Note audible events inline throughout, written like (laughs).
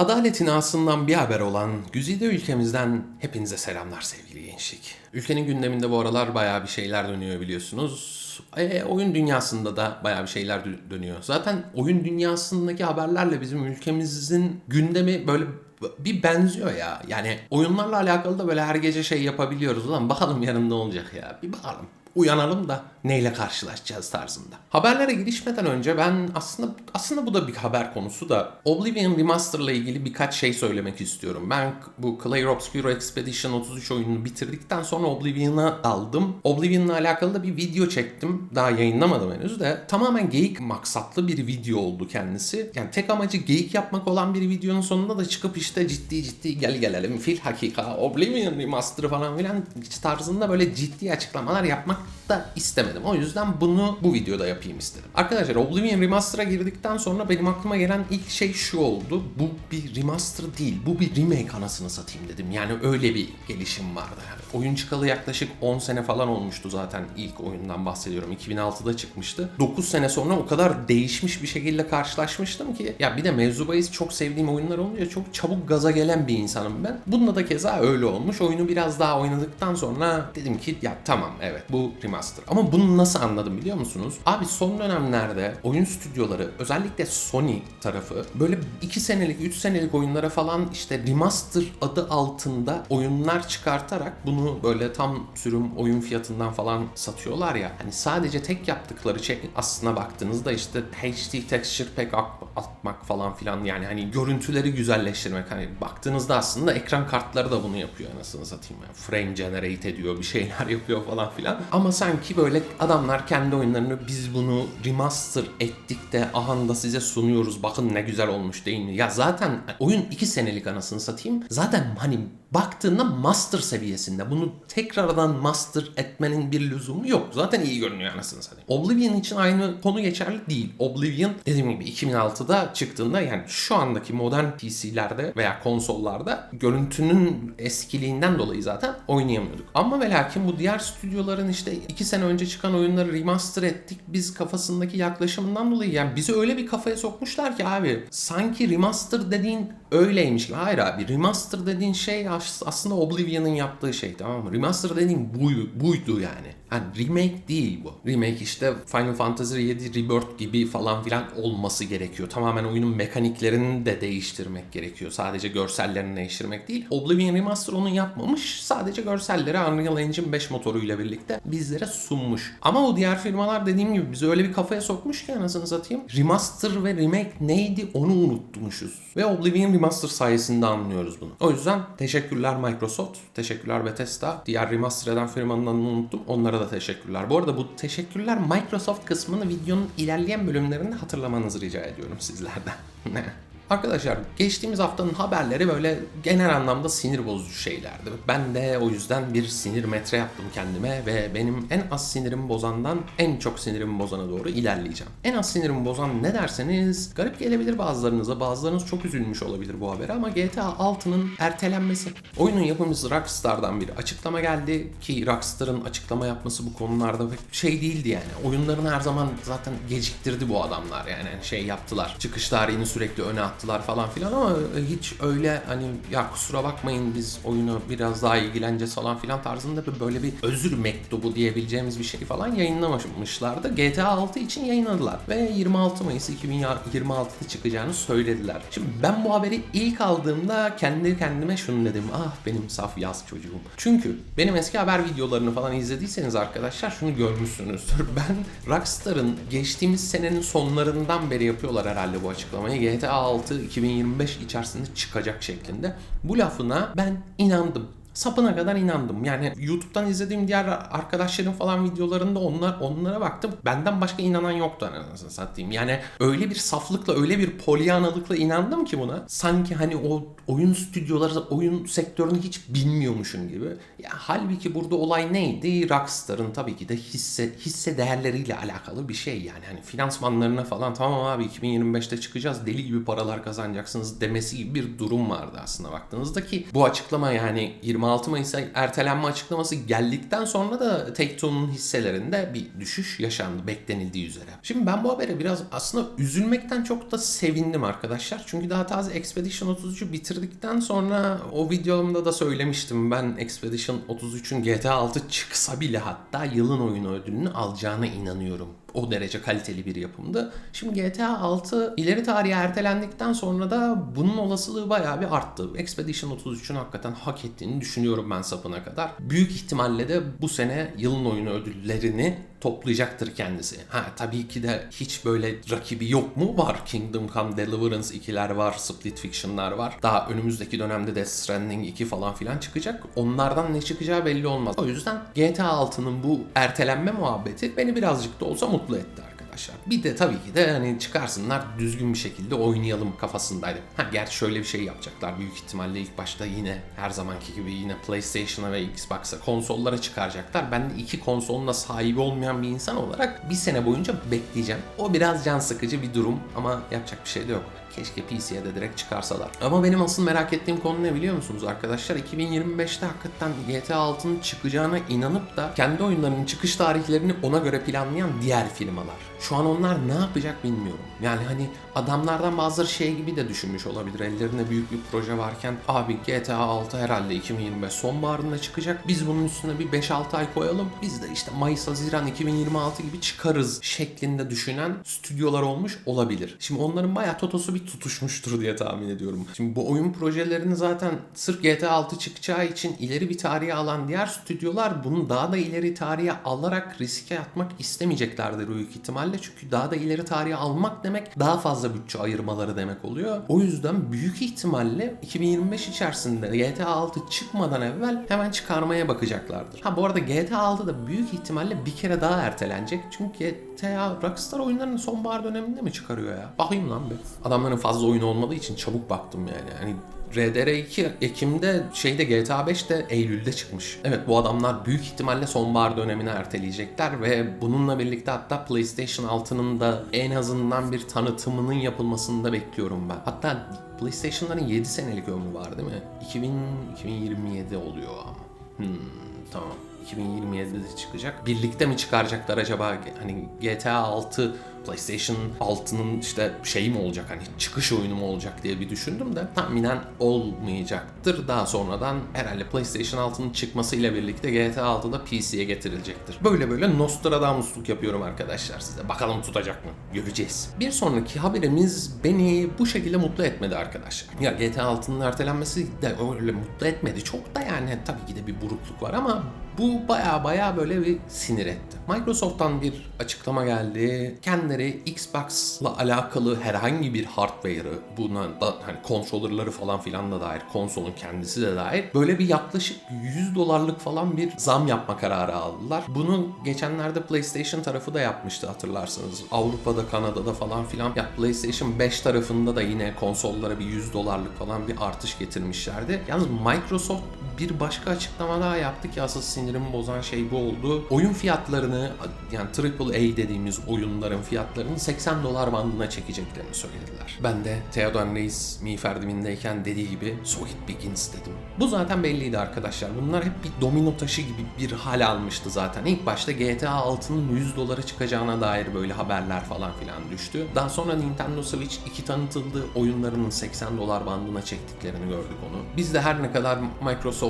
Adaletin ağasından bir haber olan güzide ülkemizden hepinize selamlar sevgili gençlik. Ülkenin gündeminde bu aralar bayağı bir şeyler dönüyor biliyorsunuz. E, oyun dünyasında da bayağı bir şeyler dö- dönüyor. Zaten oyun dünyasındaki haberlerle bizim ülkemizin gündemi böyle bir benziyor ya. Yani oyunlarla alakalı da böyle her gece şey yapabiliyoruz. Ulan bakalım yarın ne olacak ya. Bir bakalım uyanalım da neyle karşılaşacağız tarzında. Haberlere girişmeden önce ben aslında aslında bu da bir haber konusu da Oblivion Remaster ile ilgili birkaç şey söylemek istiyorum. Ben bu Clair Obscure Expedition 33 oyununu bitirdikten sonra Oblivion'a aldım. Oblivion'la alakalı da bir video çektim. Daha yayınlamadım henüz de. Tamamen geyik maksatlı bir video oldu kendisi. Yani tek amacı geyik yapmak olan bir videonun sonunda da çıkıp işte ciddi ciddi gel gelelim fil hakika Oblivion Remaster'ı falan filan tarzında böyle ciddi açıklamalar yapmak da istemedim. O yüzden bunu bu videoda yapayım istedim. Arkadaşlar Oblivion Remaster'a girdikten sonra benim aklıma gelen ilk şey şu oldu. Bu bir remaster değil. Bu bir remake anasını satayım dedim. Yani öyle bir gelişim vardı. Yani oyun çıkalı yaklaşık 10 sene falan olmuştu zaten ilk oyundan bahsediyorum. 2006'da çıkmıştı. 9 sene sonra o kadar değişmiş bir şekilde karşılaşmıştım ki ya bir de mevzu bahis çok sevdiğim oyunlar olunca çok çabuk gaza gelen bir insanım ben. Bunda da keza öyle olmuş. Oyunu biraz daha oynadıktan sonra dedim ki ya tamam evet bu remaster. Ama bunu nasıl anladım biliyor musunuz? Abi son dönemlerde oyun stüdyoları özellikle Sony tarafı böyle 2 senelik 3 senelik oyunlara falan işte remaster adı altında oyunlar çıkartarak bunu böyle tam sürüm oyun fiyatından falan satıyorlar ya. Hani sadece tek yaptıkları şey aslına baktığınızda işte HD texture pack at- atmak falan filan yani hani görüntüleri güzelleştirmek hani baktığınızda aslında ekran kartları da bunu yapıyor anasını satayım ya. Frame generate ediyor bir şeyler (laughs) yapıyor falan filan. Ama sanki böyle adamlar kendi oyunlarını biz bunu remaster ettik de ahanda size sunuyoruz bakın ne güzel olmuş değil mi? Ya zaten oyun 2 senelik anasını satayım. Zaten hani baktığında master seviyesinde. Bunu tekrardan master etmenin bir lüzumu yok. Zaten iyi görünüyor anasını satayım. Oblivion için aynı konu geçerli değil. Oblivion dediğim gibi 2006'da çıktığında yani şu andaki modern PC'lerde veya konsollarda görüntünün eskiliğinden dolayı zaten oynayamıyorduk. Ama ve lakin bu diğer stüdyoların işte 2 sene önce çıkan oyunları remaster ettik biz kafasındaki yaklaşımından dolayı yani bizi öyle bir kafaya sokmuşlar ki abi sanki remaster dediğin öyleymiş gibi. Hayır abi remaster dediğin şey as- aslında Oblivion'ın yaptığı şey tamam mı? Remaster dediğin buy- buydu yani. Yani remake değil bu. Remake işte Final Fantasy VII Rebirth gibi falan filan olması gerekiyor. Tamamen oyunun mekaniklerini de değiştirmek gerekiyor. Sadece görsellerini değiştirmek değil. Oblivion Remaster onu yapmamış. Sadece görselleri Unreal Engine 5 motoruyla birlikte bizlere sunmuş. Ama o diğer firmalar dediğim gibi bizi öyle bir kafaya sokmuş ki anasını satayım. Remaster ve remake neydi onu unutmuşuz. Ve Oblivion Remaster sayesinde anlıyoruz bunu. O yüzden teşekkürler Microsoft, teşekkürler Bethesda. Diğer remaster eden firmanın unuttum. Onlara da teşekkürler. Bu arada bu teşekkürler Microsoft kısmını videonun ilerleyen bölümlerinde hatırlamanızı rica ediyorum sizlerden. (laughs) Arkadaşlar geçtiğimiz haftanın haberleri böyle genel anlamda sinir bozucu şeylerdi. Ben de o yüzden bir sinir metre yaptım kendime ve benim en az sinirimi bozandan en çok sinirimi bozana doğru ilerleyeceğim. En az sinirimi bozan ne derseniz garip gelebilir bazılarınıza. Bazılarınız çok üzülmüş olabilir bu habere ama GTA 6'nın ertelenmesi. Oyunun yapımcısı Rockstar'dan bir açıklama geldi ki Rockstar'ın açıklama yapması bu konularda pek şey değildi yani. Oyunlarını her zaman zaten geciktirdi bu adamlar yani Hani şey yaptılar. Çıkış tarihini sürekli öne attılar falan filan ama hiç öyle hani ya kusura bakmayın biz oyunu biraz daha ilgileneceğiz falan filan tarzında böyle bir özür mektubu diyebileceğimiz bir şey falan yayınlamamışlardı. GTA 6 için yayınladılar ve 26 Mayıs 2026'da çıkacağını söylediler. Şimdi ben bu haberi ilk aldığımda kendi kendime şunu dedim. Ah benim saf yaz çocuğum. Çünkü benim eski haber videolarını falan izlediyseniz arkadaşlar şunu görmüşsünüzdür. (laughs) Ben Rockstar'ın geçtiğimiz senenin sonlarından beri yapıyorlar herhalde bu açıklamayı. GTA 6 2025 içerisinde çıkacak şeklinde. Bu lafına ben inandım sapına kadar inandım. Yani YouTube'dan izlediğim diğer arkadaşların falan videolarında onlar onlara baktım. Benden başka inanan yoktu anasını satayım. Yani öyle bir saflıkla, öyle bir polyanalıkla inandım ki buna. Sanki hani o oyun stüdyoları, oyun sektörünü hiç bilmiyormuşum gibi. Ya halbuki burada olay neydi? Rockstar'ın tabii ki de hisse hisse değerleriyle alakalı bir şey yani. Hani finansmanlarına falan tamam abi 2025'te çıkacağız deli gibi paralar kazanacaksınız demesi gibi bir durum vardı aslında baktığınızda ki bu açıklama yani 20 26 Mayıs'a ertelenme açıklaması geldikten sonra da Take-Two'nun hisselerinde bir düşüş yaşandı beklenildiği üzere. Şimdi ben bu habere biraz aslında üzülmekten çok da sevindim arkadaşlar. Çünkü daha taze Expedition 33'ü bitirdikten sonra o videomda da söylemiştim. Ben Expedition 33'ün GTA 6 çıksa bile hatta yılın oyunu ödülünü alacağına inanıyorum o derece kaliteli bir yapımdı. Şimdi GTA 6 ileri tarihe ertelendikten sonra da bunun olasılığı bayağı bir arttı. Expedition 33'ün hakikaten hak ettiğini düşünüyorum ben sapına kadar. Büyük ihtimalle de bu sene yılın oyunu ödüllerini toplayacaktır kendisi. Ha tabii ki de hiç böyle rakibi yok mu? Var. Kingdom Come Deliverance 2'ler var, Split Fiction'lar var. Daha önümüzdeki dönemde Death Stranding 2 falan filan çıkacak. Onlardan ne çıkacağı belli olmaz. O yüzden GTA 6'nın bu ertelenme muhabbeti beni birazcık da olsa mutlu etti arkadaşlar. Bir de tabii ki de hani çıkarsınlar düzgün bir şekilde oynayalım kafasındaydım. Ha gerçi şöyle bir şey yapacaklar büyük ihtimalle ilk başta yine her zamanki gibi yine PlayStation'a ve Xbox'a konsollara çıkaracaklar. Ben de iki konsolun da sahibi olmayan bir insan olarak bir sene boyunca bekleyeceğim. O biraz can sıkıcı bir durum ama yapacak bir şey de yok. Keşke PC'ye de direkt çıkarsalar. Ama benim asıl merak ettiğim konu ne biliyor musunuz arkadaşlar? 2025'te hakikaten GTA 6'nın çıkacağına inanıp da kendi oyunlarının çıkış tarihlerini ona göre planlayan diğer firmalar. Şu an onlar ne yapacak bilmiyorum. Yani hani adamlardan bazıları şey gibi de düşünmüş olabilir. Ellerinde büyük bir proje varken abi GTA 6 herhalde 2025 sonbaharında çıkacak. Biz bunun üstüne bir 5-6 ay koyalım. Biz de işte Mayıs, Haziran 2026 gibi çıkarız şeklinde düşünen stüdyolar olmuş olabilir. Şimdi onların bayağı totosu bir tutuşmuştur diye tahmin ediyorum. Şimdi bu oyun projelerini zaten sırf GTA 6 çıkacağı için ileri bir tarihe alan diğer stüdyolar bunu daha da ileri tarihe alarak riske atmak istemeyeceklerdir büyük ihtimalle. Çünkü daha da ileri tarihe almak demek daha fazla bütçe ayırmaları demek oluyor. O yüzden büyük ihtimalle 2025 içerisinde GTA 6 çıkmadan evvel hemen çıkarmaya bakacaklardır. Ha bu arada GTA 6 da büyük ihtimalle bir kere daha ertelenecek. Çünkü GTA Rockstar oyunlarını sonbahar döneminde mi çıkarıyor ya? Bakayım lan bir. Adamların fazla oyunu olmadığı için çabuk baktım yani. Hani RDR2 Ekim'de şeyde GTA 5 de Eylül'de çıkmış. Evet bu adamlar büyük ihtimalle sonbahar dönemini erteleyecekler ve bununla birlikte hatta PlayStation 6'nın da en azından bir tanıtımının yapılmasını da bekliyorum ben. Hatta PlayStation'ların 7 senelik ömrü var değil mi? 2000 2027 oluyor ama. Hmm, tamam. 2027'de çıkacak. Birlikte mi çıkaracaklar acaba? Hani GTA 6 PlayStation 6'nın işte şey mi olacak hani çıkış oyunu mu olacak diye bir düşündüm de tahminen olmayacaktır. Daha sonradan herhalde PlayStation 6'nın çıkmasıyla birlikte GTA 6'da PC'ye getirilecektir. Böyle böyle Nostradamusluk yapıyorum arkadaşlar size. Bakalım tutacak mı? Göreceğiz. Bir sonraki haberimiz beni bu şekilde mutlu etmedi arkadaşlar. Ya GTA 6'nın ertelenmesi de öyle mutlu etmedi. Çok da yani tabii ki de bir burukluk var ama bu baya baya böyle bir sinir etti. Microsoft'tan bir açıklama geldi. Kendileri Xbox'la alakalı herhangi bir hardware'ı buna da hani controller'ları falan filan da dair, konsolun kendisi de dair böyle bir yaklaşık 100 dolarlık falan bir zam yapma kararı aldılar. Bunu geçenlerde PlayStation tarafı da yapmıştı hatırlarsınız. Avrupa'da, Kanada'da falan filan. Ya PlayStation 5 tarafında da yine konsollara bir 100 dolarlık falan bir artış getirmişlerdi. Yalnız Microsoft bir başka açıklama daha yaptı ki asıl sinirimi bozan şey bu oldu. Oyun fiyatlarını yani AAA dediğimiz oyunların fiyatlarını 80 dolar bandına çekeceklerini söylediler. Ben de Theodor Reis miğfer dibindeyken dediği gibi So begins dedim. Bu zaten belliydi arkadaşlar. Bunlar hep bir domino taşı gibi bir hal almıştı zaten. İlk başta GTA 6'nın 100 dolara çıkacağına dair böyle haberler falan filan düştü. Daha sonra Nintendo Switch 2 tanıtıldı. Oyunlarının 80 dolar bandına çektiklerini gördük onu. Biz de her ne kadar Microsoft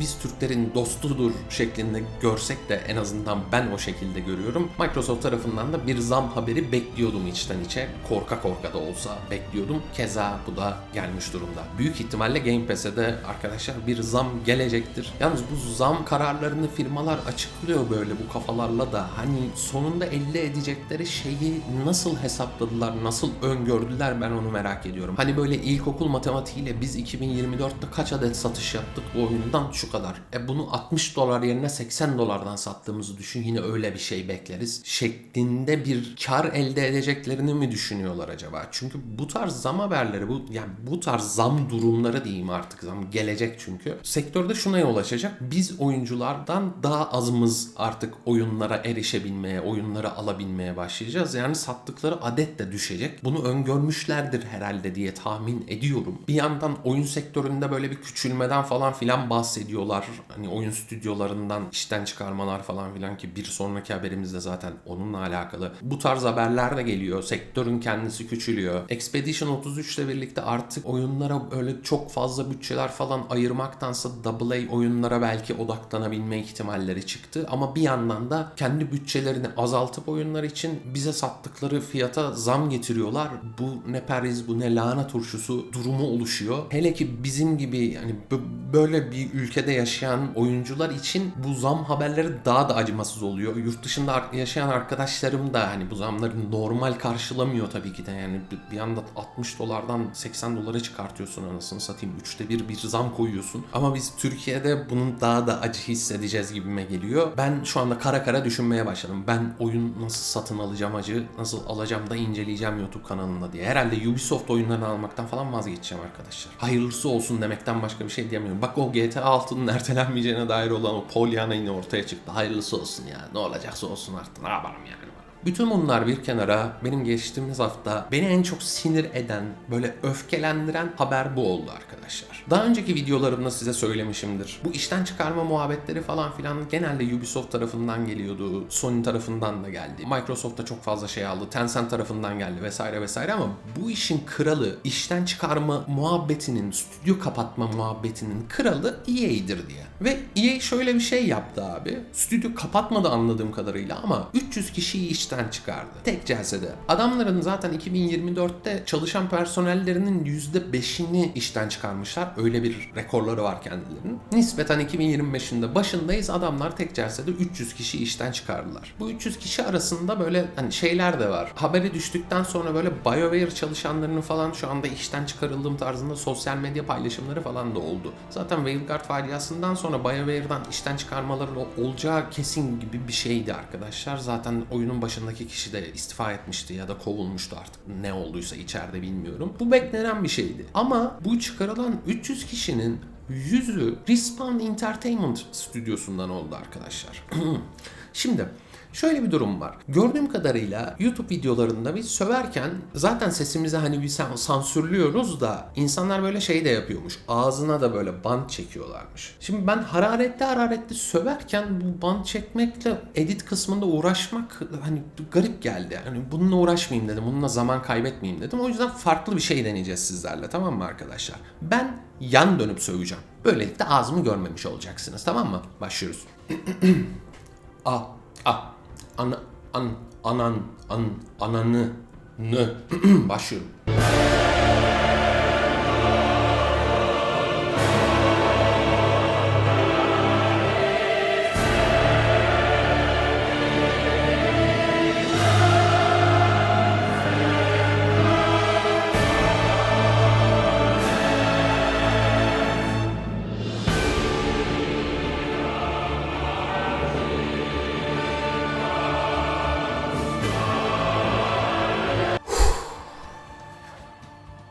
biz Türklerin dostudur şeklinde görsek de en azından ben o şekilde görüyorum. Microsoft tarafından da bir zam haberi bekliyordum içten içe. Korka korka da olsa bekliyordum. Keza bu da gelmiş durumda. Büyük ihtimalle Game Pass'e de arkadaşlar bir zam gelecektir. Yalnız bu zam kararlarını firmalar açıklıyor böyle bu kafalarla da. Hani sonunda elde edecekleri şeyi nasıl hesapladılar, nasıl öngördüler ben onu merak ediyorum. Hani böyle ilkokul matematiğiyle biz 2024'te kaç adet satış yaptık bu oyundan şu kadar. E bunu 60 dolar yerine 80 dolardan sattığımızı düşün yine öyle bir şey bekleriz. Şeklinde bir kar elde edeceklerini mi düşünüyorlar acaba? Çünkü bu tarz zam haberleri bu yani bu tarz zam durumları diyeyim artık zam gelecek çünkü. Sektörde şuna yol açacak. Biz oyunculardan daha azımız artık oyunlara erişebilmeye, oyunları alabilmeye başlayacağız. Yani sattıkları adet de düşecek. Bunu öngörmüşlerdir herhalde diye tahmin ediyorum. Bir yandan oyun sektöründe böyle bir küçülmeden falan filan EA'den bahsediyorlar. Hani oyun stüdyolarından işten çıkarmalar falan filan ki bir sonraki haberimizde zaten onunla alakalı. Bu tarz haberler de geliyor. Sektörün kendisi küçülüyor. Expedition 33 ile birlikte artık oyunlara öyle çok fazla bütçeler falan ayırmaktansa AA oyunlara belki odaklanabilme ihtimalleri çıktı. Ama bir yandan da kendi bütçelerini azaltıp oyunlar için bize sattıkları fiyata zam getiriyorlar. Bu ne periz bu ne lahana turşusu durumu oluşuyor. Hele ki bizim gibi yani bö- böyle bir ülkede yaşayan oyuncular için bu zam haberleri daha da acımasız oluyor. Yurt dışında yaşayan arkadaşlarım da hani bu zamları normal karşılamıyor tabii ki de yani bir anda 60 dolardan 80 dolara çıkartıyorsun anasını satayım. Üçte bir bir zam koyuyorsun. Ama biz Türkiye'de bunun daha da acı hissedeceğiz gibime geliyor. Ben şu anda kara kara düşünmeye başladım. Ben oyun nasıl satın alacağım acı, nasıl alacağım da inceleyeceğim YouTube kanalında diye. Herhalde Ubisoft oyunlarını almaktan falan vazgeçeceğim arkadaşlar. Hayırlısı olsun demekten başka bir şey diyemiyorum. Bak o GTA 6'nın (laughs) ertelenmeyeceğine dair olan o Pollyanna yine ortaya çıktı. Hayırlısı olsun ya. Ne olacaksa olsun artık. Ne yaparım yani. Bütün bunlar bir kenara benim geçtiğimiz hafta beni en çok sinir eden, böyle öfkelendiren haber bu oldu arkadaşlar. Daha önceki videolarımda size söylemişimdir. Bu işten çıkarma muhabbetleri falan filan genelde Ubisoft tarafından geliyordu. Sony tarafından da geldi. Microsoft da çok fazla şey aldı. Tencent tarafından geldi vesaire vesaire ama bu işin kralı işten çıkarma muhabbetinin, stüdyo kapatma muhabbetinin kralı EA'dir diye. Ve EA şöyle bir şey yaptı abi. Stüdyo kapatmadı anladığım kadarıyla ama 300 kişiyi işten çıkardı. Tek celsede. Adamların zaten 2024'te çalışan personellerinin %5'ini işten çıkarmışlar. Öyle bir rekorları var kendilerinin. Nispeten 2025'inde başındayız. Adamlar tek celsede 300 kişi işten çıkardılar. Bu 300 kişi arasında böyle hani şeyler de var. Haberi düştükten sonra böyle BioWare çalışanlarının falan şu anda işten çıkarıldığım tarzında sosyal medya paylaşımları falan da oldu. Zaten Waveguard faciasından sonra BioWare'dan işten çıkarmaların ol- olacağı kesin gibi bir şeydi arkadaşlar. Zaten oyunun başındaki kişi de istifa etmişti ya da kovulmuştu artık. Ne olduysa içeride bilmiyorum. Bu beklenen bir şeydi. Ama bu çıkarılan 300 kişinin yüzü Respawn Entertainment stüdyosundan oldu arkadaşlar. (clears throat) Şimdi Şöyle bir durum var. Gördüğüm kadarıyla YouTube videolarında biz söverken zaten sesimizi hani bir san- sansürlüyoruz da insanlar böyle şey de yapıyormuş. Ağzına da böyle bant çekiyorlarmış. Şimdi ben hararetli hararetli söverken bu bant çekmekle edit kısmında uğraşmak hani garip geldi. Hani bununla uğraşmayayım dedim. Bununla zaman kaybetmeyeyim dedim. O yüzden farklı bir şey deneyeceğiz sizlerle tamam mı arkadaşlar? Ben yan dönüp söveceğim. Böylelikle ağzımı görmemiş olacaksınız tamam mı? Başlıyoruz. (clears throat) A a ana an anan an ananı nı (clears throat) başlıyorum.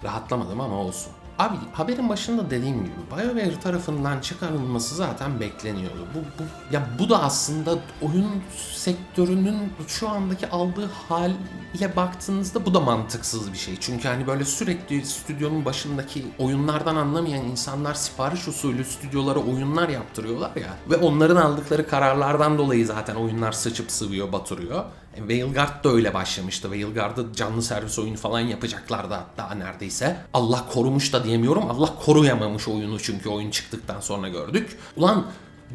Rahatlamadım ama olsun. Abi haberin başında dediğim gibi BioWare tarafından çıkarılması zaten bekleniyordu. Bu, bu ya bu da aslında oyun sektörünün şu andaki aldığı hale baktığınızda bu da mantıksız bir şey. Çünkü hani böyle sürekli stüdyonun başındaki oyunlardan anlamayan insanlar sipariş usulü stüdyolara oyunlar yaptırıyorlar ya ve onların aldıkları kararlardan dolayı zaten oyunlar sıçıp sıvıyor, batırıyor. Veilguard da öyle başlamıştı. Veilguard'ı canlı servis oyunu falan yapacaklardı hatta neredeyse. Allah korumuş da diyemiyorum. Allah koruyamamış oyunu çünkü oyun çıktıktan sonra gördük. Ulan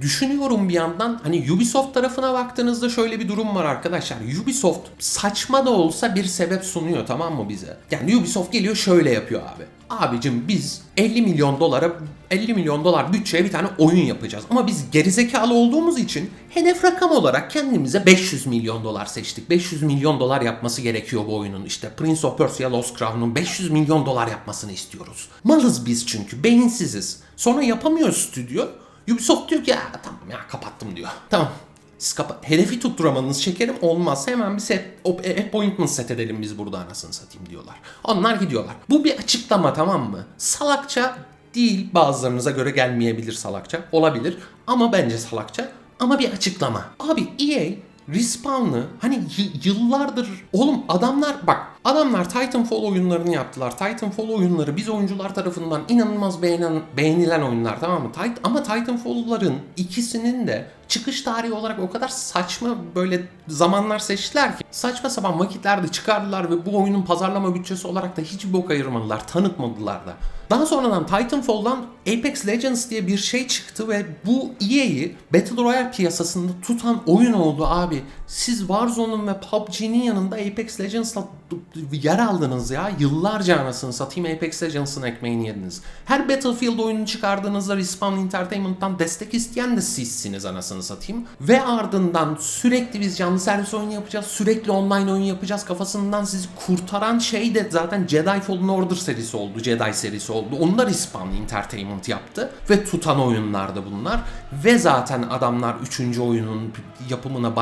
Düşünüyorum bir yandan hani Ubisoft tarafına baktığınızda şöyle bir durum var arkadaşlar. Ubisoft saçma da olsa bir sebep sunuyor tamam mı bize? Yani Ubisoft geliyor şöyle yapıyor abi. Abicim biz 50 milyon dolara 50 milyon dolar bütçeye bir tane oyun yapacağız. Ama biz gerizekalı olduğumuz için hedef rakam olarak kendimize 500 milyon dolar seçtik. 500 milyon dolar yapması gerekiyor bu oyunun. İşte Prince of Persia Lost Crown'un 500 milyon dolar yapmasını istiyoruz. Malız biz çünkü beyinsiziz. Sonra yapamıyor stüdyo. Ubisoft diyor ki ya tamam ya kapattım diyor. Tamam. Hedefi tutturamadınız şekerim olmaz. Hemen bir set op- appointment set edelim biz burada anasını satayım diyorlar. Onlar gidiyorlar. Bu bir açıklama tamam mı? Salakça değil bazılarınıza göre gelmeyebilir salakça. Olabilir ama bence salakça. Ama bir açıklama. Abi EA Respawn'ı hani yıllardır oğlum adamlar bak Adamlar Titanfall oyunlarını yaptılar. Titanfall oyunları biz oyuncular tarafından inanılmaz beğenen, beğenilen oyunlar tamam mı? Tit- ama Titanfall'ların ikisinin de çıkış tarihi olarak o kadar saçma böyle zamanlar seçtiler ki saçma sapan vakitlerde çıkardılar ve bu oyunun pazarlama bütçesi olarak da hiç bok ayırmadılar, tanıtmadılar da. Daha sonradan Titanfall'dan Apex Legends diye bir şey çıktı ve bu EA'yi Battle Royale piyasasında tutan oyun oldu abi. Siz Warzone'un ve PUBG'nin yanında Apex Legends'la yer aldınız ya. Yıllarca anasını satayım Apex Legends'ın ekmeğini yediniz. Her Battlefield oyunu çıkardığınızda Respawn Entertainment'tan destek isteyen de sizsiniz anasını satayım. Ve ardından sürekli biz canlı servis oyunu yapacağız, sürekli online oyun yapacağız kafasından sizi kurtaran şey de zaten Jedi Fallen Order serisi oldu, Jedi serisi oldu. Onu da Respawn Entertainment yaptı ve tutan oyunlardı bunlar. Ve zaten adamlar 3. oyunun yapımına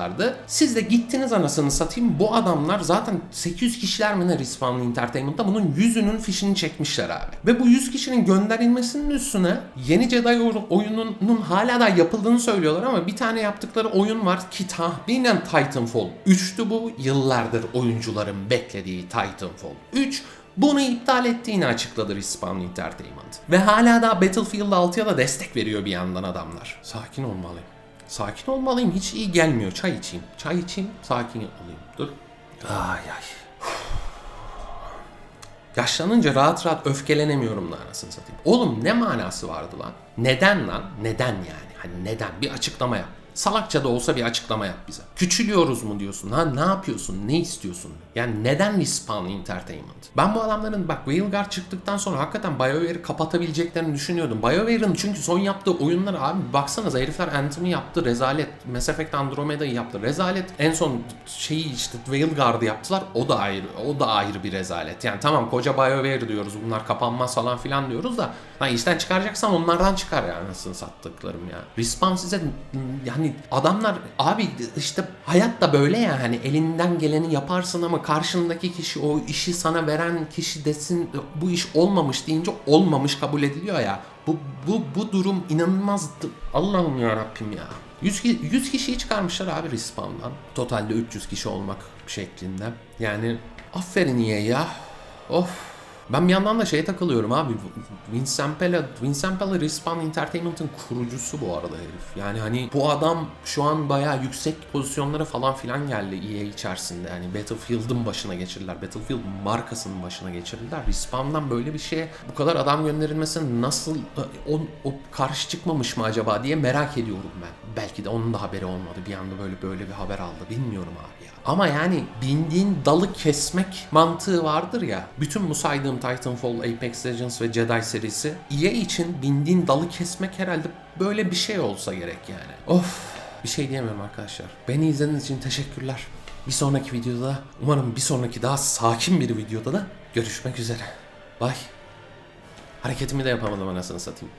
başlamışlardı. Siz de gittiniz anasını satayım. Bu adamlar zaten 800 kişiler mi ne Respawn Entertainment'ta bunun yüzünün fişini çekmişler abi. Ve bu 100 kişinin gönderilmesinin üstüne yeni Jedi oy- oyununun hala da yapıldığını söylüyorlar ama bir tane yaptıkları oyun var ki tahminen Titanfall 3'tü bu. Yıllardır oyuncuların beklediği Titanfall 3. Bunu iptal ettiğini açıkladı Respawn Entertainment. Ve hala da Battlefield 6'ya da destek veriyor bir yandan adamlar. Sakin olmalıyım. Sakin olmalıyım. Hiç iyi gelmiyor. Çay içeyim. Çay içeyim. Sakin olayım. Dur. Ay ay. Yaşlanınca rahat rahat öfkelenemiyorum da anasını satayım. Oğlum ne manası vardı lan? Neden lan? Neden yani? Hani neden? Bir açıklama yap. Salakça da olsa bir açıklama yap bize. Küçülüyoruz mu diyorsun? Ha ne yapıyorsun? Ne istiyorsun? Yani neden Respawn Entertainment? Ben bu adamların bak Veilguard çıktıktan sonra hakikaten BioWare'i kapatabileceklerini düşünüyordum. BioWare'ın çünkü son yaptığı oyunlar abi baksanıza herifler Anthem'i yaptı, rezalet. Mass Effect Andromeda'yı yaptı, rezalet. En son şeyi işte Veilguard'ı yaptılar. O da ayrı, o da ayrı bir rezalet. Yani tamam koca BioWare diyoruz. Bunlar kapanmaz falan filan diyoruz da Lan işten çıkaracaksan onlardan çıkar ya anasını sattıklarım ya. Respawn size yani adamlar abi işte hayat da böyle ya hani elinden geleni yaparsın ama karşındaki kişi o işi sana veren kişi desin bu iş olmamış deyince olmamış kabul ediliyor ya. Bu bu bu durum inanılmaz Allah'ım ya Rabbim ya. 100, ki- 100 kişiyi çıkarmışlar abi Respawn'dan. Totalde 300 kişi olmak şeklinde. Yani aferin EA ya. Of. Ben bir yandan da şeye takılıyorum abi. Vince Zampella, Vince Zampella Respawn Entertainment'ın kurucusu bu arada herif. Yani hani bu adam şu an bayağı yüksek pozisyonlara falan filan geldi EA içerisinde. Yani Battlefield'ın başına geçirdiler. Battlefield markasının başına geçirdiler. Respawn'dan böyle bir şeye bu kadar adam gönderilmesi nasıl o, o karşı çıkmamış mı acaba diye merak ediyorum ben. Belki de onun da haberi olmadı. Bir anda böyle böyle bir haber aldı. Bilmiyorum abi ya. Ama yani bindiğin dalı kesmek mantığı vardır ya. Bütün bu saydığım Titanfall, Apex Legends ve Jedi serisi EA için bindiğin dalı kesmek herhalde böyle bir şey olsa gerek yani. Of bir şey diyemiyorum arkadaşlar. Beni izlediğiniz için teşekkürler. Bir sonraki videoda umarım bir sonraki daha sakin bir videoda da görüşmek üzere. Bye. Hareketimi de yapamadım anasını satayım.